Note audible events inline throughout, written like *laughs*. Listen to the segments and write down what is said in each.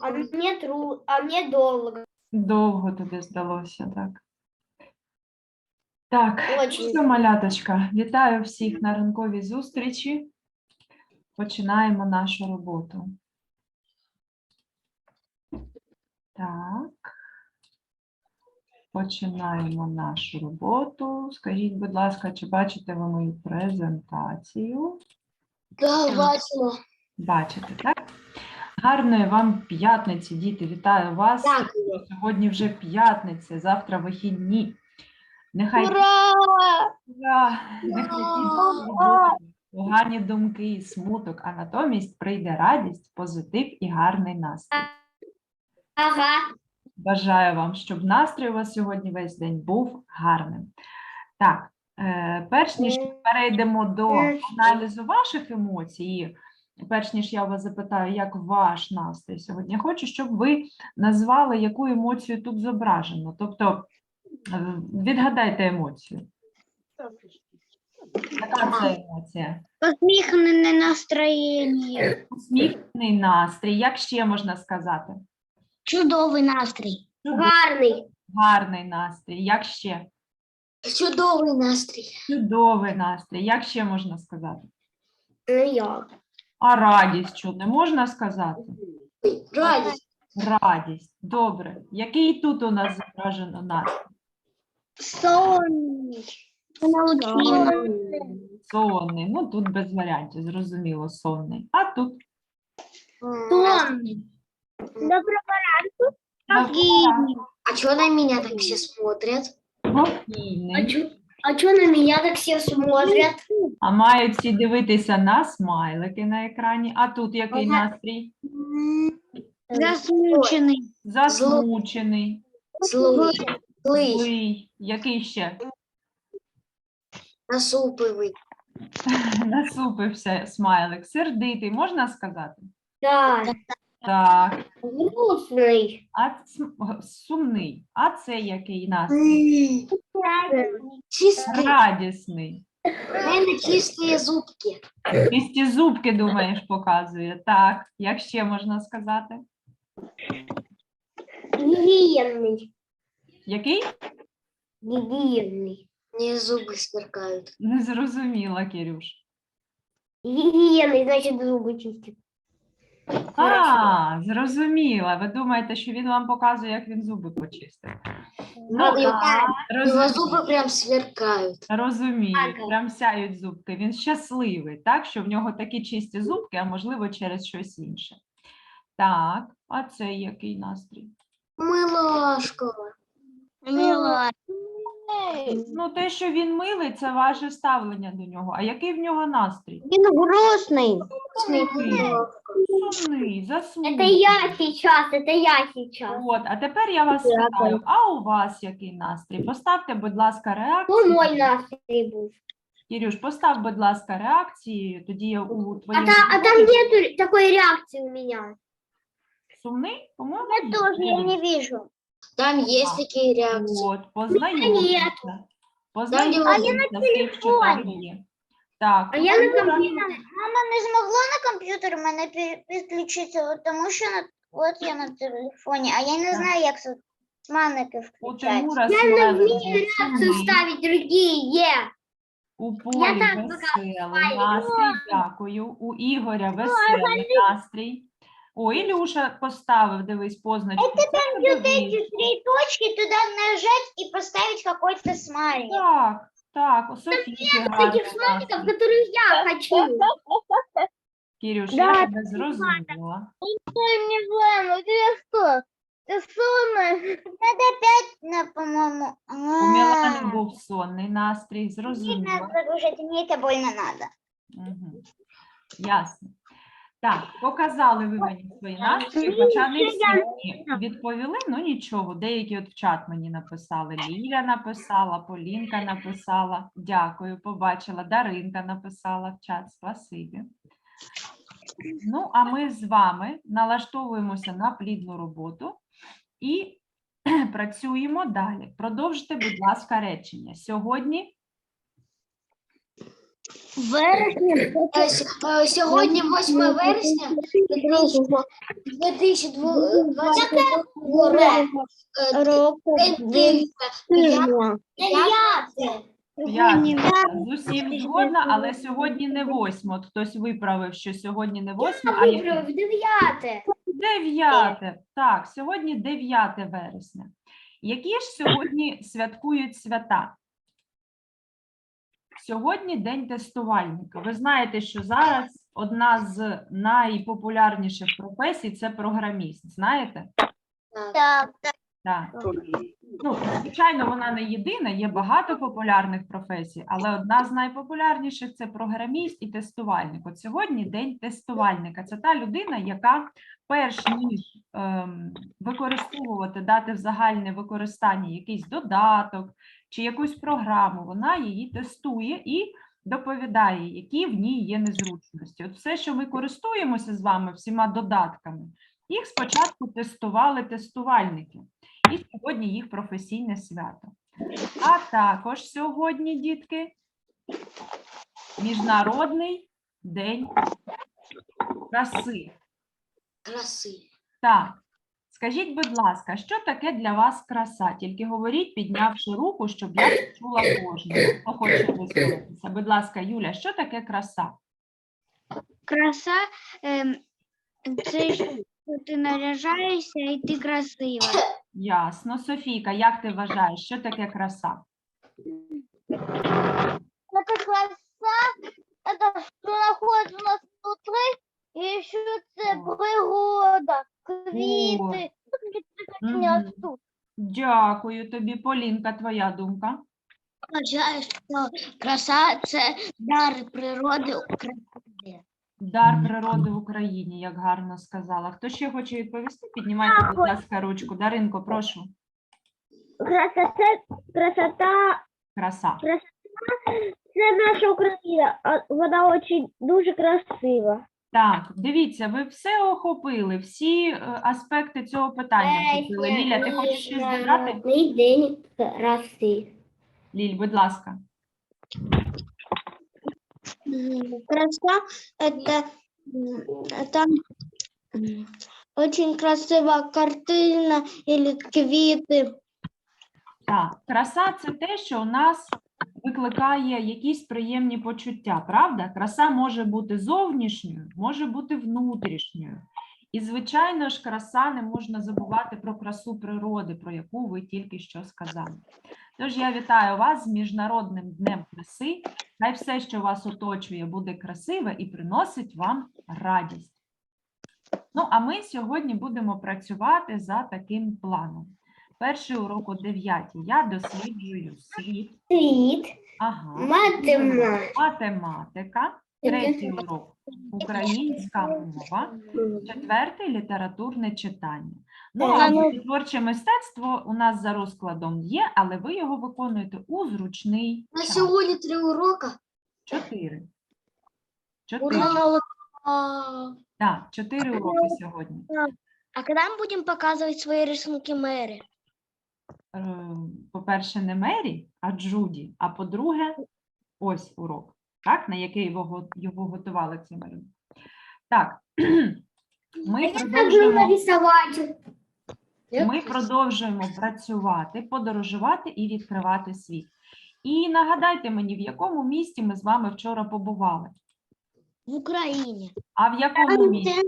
А мне тру, а мне долго. Довго тобі здалося, так. Так, Очень. що, маляточка, вітаю всіх на ранковій зустрічі. Починаємо нашу роботу. Так. Починаємо нашу роботу. Скажіть, будь ласка, чи бачите ви мою презентацію? Да, бачимо. Бачите, так? Гарної вам п'ятниці, діти. Вітаю вас. Дякую. Сьогодні вже п'ятниця, завтра вихідні. Нехай Ура! Ура! нехай Ура! погані думки і смуток, а натомість прийде радість, позитив і гарний настрій. Ага. Бажаю вам, щоб настрій у вас сьогодні весь день був гарним. Так, е, перш ніж перейдемо до аналізу ваших емоцій, перш ніж я вас запитаю, як ваш настрій сьогодні, я хочу, щоб ви назвали, яку емоцію тут зображено. Тобто е, відгадайте емоцію. Яка це емоція? Посміхнене настроєння. Усміхнений настрій. Як ще можна сказати? Чудовий настрій. Гарний. Гарний настрій. Як ще? Чудовий настрій. Чудовий настрій. Як ще можна сказати? Ну як? А радість що не можна сказати? Радість. Радість. Добре. Який тут у нас зображено настрій? Сонний. Сонний. Ну тут без варіантів, зрозуміло, сонний. А тут Сонний. Доброго ранку. навпаки, А что на меня так все смотрят? спокійний. А что на меня так все смотрят? А мають всі дивитися на смайлики на екрані. А тут який Ага. настрій? Засмученный. Засмучений, Злый. Злый. злий. Який ще? Насупливий. *laughs* Насупився смайлик. Сердитий, можна сказати? Да. Так. Грустный. А см- г- сумний. А це який настрій? Чистый. Радісний. Наверное, чистые зубки. Чисті зубки, думаєш, показує. Так, як ще можна сказати? Гигиенный. Який? Гигиенный. Мне зубы сверкают. Не зрозуміла, Кирюш. Гигиенный, значит, зубы чистит. А, зрозуміла. Ви думаєте, що він вам показує, як він зуби почистив? Ну, Его розумію. зубы прям сверкают. Розумію, Ага. прям сяють зубки. Він щасливий, так, що в нього такі чисті зубки, а можливо через щось інше. Так, а це який настрій? Милашка. Мила. Ну, те, що він милий, це ваше ставлення до нього. А який в нього настрій? Він грустний. Сумний, засмучений. Это я сейчас, это я сейчас. От, а тепер я вас Дякую. питаю, а у вас який настрій? Поставте, будь ласка, Ну, реакцію. мой настрій був. Кирюш, постав, будь ласка, реакції, тоді я у А, твоєму та, а там нету такой реакции у меня. сумний, по-моєму, Я ні. тоже, я не вижу. Там есть такие реакции. От, познайомтеся. Познайомтеся А з тим, що там є. Так, А я на комп'ютері. Мама не змогла на комп'ютер мене пі- підключитися, от тому що на от я на телефоні, а я не Так. знаю, як тут смайлики у включати. Тимура Я не вмію був реакцию сумний, ставить другие. у Полі так веселий настрій, дякую. У Ігоря веселий настрій. О, Ілюша поставив, дивись, позначку. Це Вот подивись. эти три точки туда нажать и поставить какой-то смайлик. Так, так, у Софійки гарний Этих смайликов, настрій. которые я хочу. Кирюш, Да, я тебе зрозуміла. Я не знаю, у тебя что? Ты сонная? Надо опять, на, по-моему. У Мілани був сонний настрій, зрозуміла. Надо загружать, мне это больно надо. Угу. Ясно. Так, показали ви мені свої настрої, хоча не всі відповіли, ну нічого. Деякі от в чат мені написали. Ліля написала, Полінка написала. Дякую, побачила. Даринка написала в чат. Спасибі. Ну, а ми з вами налаштовуємося на плідну роботу і *clears throat* працюємо далі. Продовжте, будь ласка, речення. Сьогодні Вересня Е, Сьогодні 8 вересня 2022 року. День тижня. Дев'яте. П'ятниця. З усім згодна, але сьогодні не восьме. От хтось виправив, що сьогодні не восьме, а яке? Виправив, дев'яте. Дев'яте. Так, сьогодні 9 вересня. Які ж сьогодні святкують свята? Сьогодні день тестувальника. Ви знаєте, що зараз одна з найпопулярніших професій це програміст. Знаєте? Так, Так. Ну, звичайно, вона не єдина, є багато популярних професій, але одна з найпопулярніших це програміст і тестувальник. От сьогодні день тестувальника. Це та людина, яка перш ніж ем, використовувати, дати в загальне використання якийсь додаток чи якусь програму, вона її тестує і доповідає, які в ній є незручності. От все, що ми користуємося з вами всіма додатками, їх спочатку тестували тестувальники. І сьогодні їх професійне свято. А також сьогодні, дітки, Міжнародний день краси. Краси. Так, скажіть, будь ласка, що таке для вас краса? Тільки говоріть, піднявши руку, щоб я почула кожного, хто хоче висловитися. Будь ласка, Юля, що таке краса? Краса ем, це ти наряжаєшся і ти красива. Ясно. Софійка, як ти вважаєш, що таке краса? это краса, это что находится у нас внутри, и еще це природа, квіти, не ростуть. Дякую тобі, Полінка, твоя думка. Вважаю, що краса це дар природи України. Дар природи в Україні, як гарно сказала. Хто ще хоче відповісти? Піднімайте, будь ласка, ручку. Даринко, прошу. Красота, красота, Краса. це наша Україна, а вона дуже, дуже красива. Так, дивіться, ви все охопили, всі е, аспекти цього питання охопили. Ліля, ти хочеш щось додати? День краси. Ліль, будь ласка. Краса это там очень красива картина или квіти. Так, краса це те, що у нас викликає якісь приємні почуття, правда? Краса може бути зовнішньою, може бути внутрішньою. І, звичайно ж, краса не можна забувати про красу природи, про яку ви тільки що сказали. Тож я вітаю вас з Міжнародним днем краси. Хай все, що вас оточує, буде красиве і приносить вам радість. Ну, а ми сьогодні будемо працювати за таким планом. Перший урок о 9 я досліджую світ. Світ. Ага. Математика. Математика. Третій урок українська мова. Четвертий літературне читання. Ну, а творче мистецтво у нас за розкладом є, але ви його виконуєте у зручний На час. сьогодні три уроки. Чотири. Чотири. Ура! Так, чотири уроки сьогодні. А коли ми будемо показувати свої рисунки мери? Е, По-перше, не Мері, а Джуді. А по-друге, ось урок, так, на який його, його готували ці малюнки. Так, *clears throat* ми Я так продовжуємо. Ми продовжуємо працювати, подорожувати і відкривати світ. І нагадайте мені, в якому місті ми з вами вчора побували? В Україні. А в якому місті?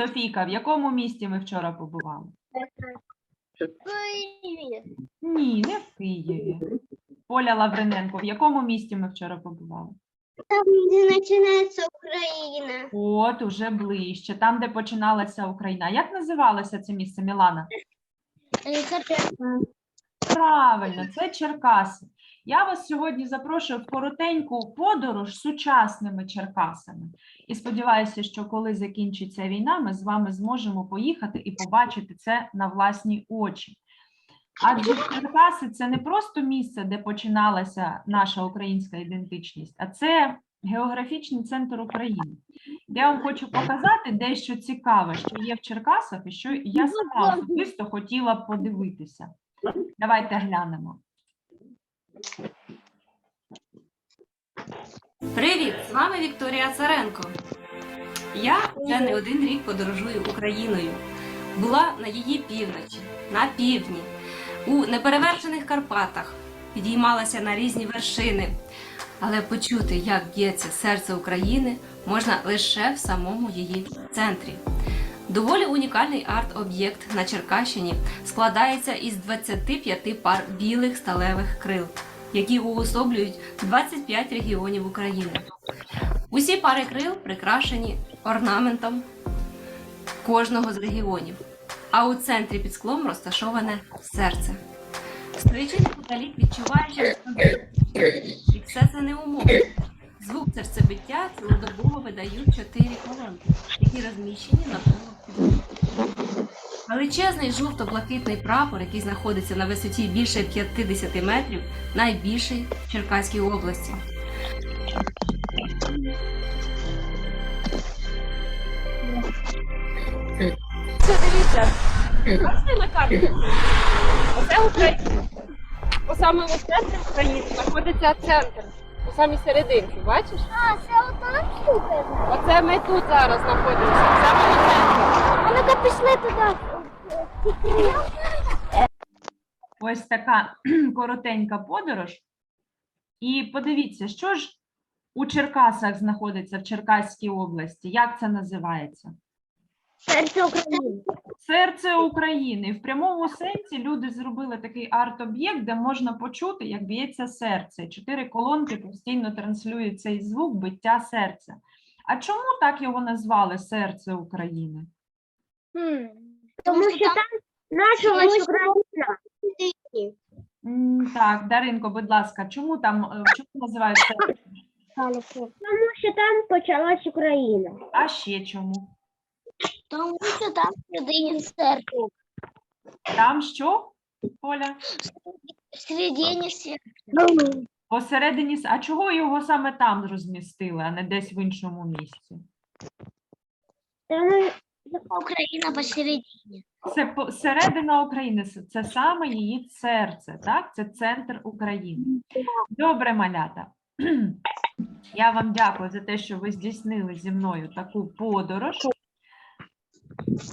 Софійка, в якому місті ми вчора побували? Ні, не в Києві. Поля Лавриненко, в якому місті ми вчора побували? Там, де починається Україна. От, уже ближче, там, де починалася Україна. Як називалося це місце, Мілана? Правильно, це Черкаси. Я вас сьогодні запрошую в коротеньку подорож сучасними Черкасами. І сподіваюся, що коли закінчиться війна, ми з вами зможемо поїхати і побачити це на власні очі. Адже Черкаси це не просто місце, де починалася наша українська ідентичність, а це географічний центр України. Я вам хочу показати дещо цікаве, що є в Черкасах, і що я сама особисто хотіла б подивитися. Давайте глянемо. Привіт! З вами Вікторія Царенко. Я вже не один рік подорожую Україною. Була на її півночі, на півдні, у неперевершених Карпатах, підіймалася на різні вершини. Але почути, як б'ється серце України, можна лише в самому її центрі. Доволі унікальний арт-об'єкт на Черкащині складається із 25 пар білих сталевих крил, які уособлюють 25 регіонів України. Усі пари крил прикрашені орнаментом кожного з регіонів, а у центрі під склом розташоване серце. Стоячи неподалік, відчуваєш, і все це не умовно. Звук серцебиття цілодобово видають чотири колонки, які розміщені навколо підлоги. Величезний жовто-блакитний прапор, який знаходиться на висоті більше 50 метрів, найбільший в Черкаській області. Бачите на карті? Оце Україна. У самому центрі України знаходиться центр. У самій серединці, бачиш? А, це отак супер. Оце ми тут зараз знаходимося, в самому центрі. А ну-ка пішли туди. Ось така *clears throat* коротенька подорож. І подивіться, що ж у Черкасах знаходиться в Черкаській області. Як це називається? Серце України. Серце України. В прямому сенсі люди зробили такий арт-об'єкт, де можна почути, як б'ється серце. Чотири колонки постійно транслюють цей звук биття серця. А чому так його назвали Серце України? Тому що там наша Україна. М, Так, Даринко, будь ласка, чому там е, чому називають серце? Тому що там почалась Україна. А ще чому? Що там всередині серце. Там що, Оля? Всередині серце. Посередині, с- а чого його саме там розмістили, а не десь в іншому місці? Україна посередині. Це по- середина України, с- це саме її серце, так? Це центр України. Добре, малята. *clears throat* Я вам дякую за те, що ви здійснили зі мною таку подорож.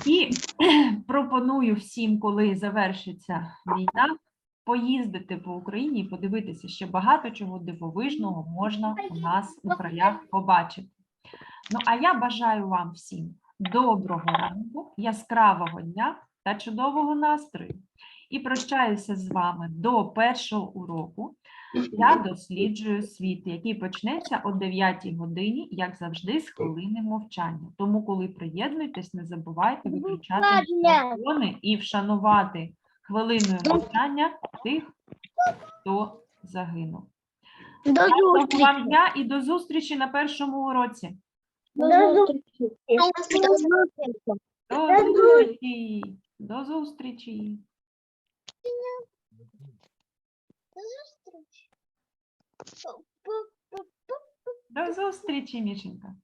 І *clears throat* пропоную всім, коли завершиться війна, поїздити по Україні і подивитися, що багато чого дивовижного можна у нас у краях побачити. Ну, а я бажаю вам всім доброго ранку, яскравого дня та чудового настрою. І прощаюся з вами до першого уроку. Я досліджую світ, який почнеться о 9 годині, як завжди, з хвилини мовчання. Тому, коли приєднуєтесь, не забувайте виключати телефони і вшанувати хвилиною мовчання тих, хто загинув. до зустрічі. вам дня і до зустрічі на першому уроці. До зустрічі. До зустрічі. До зустрічі. До зустрічі, Мішенька.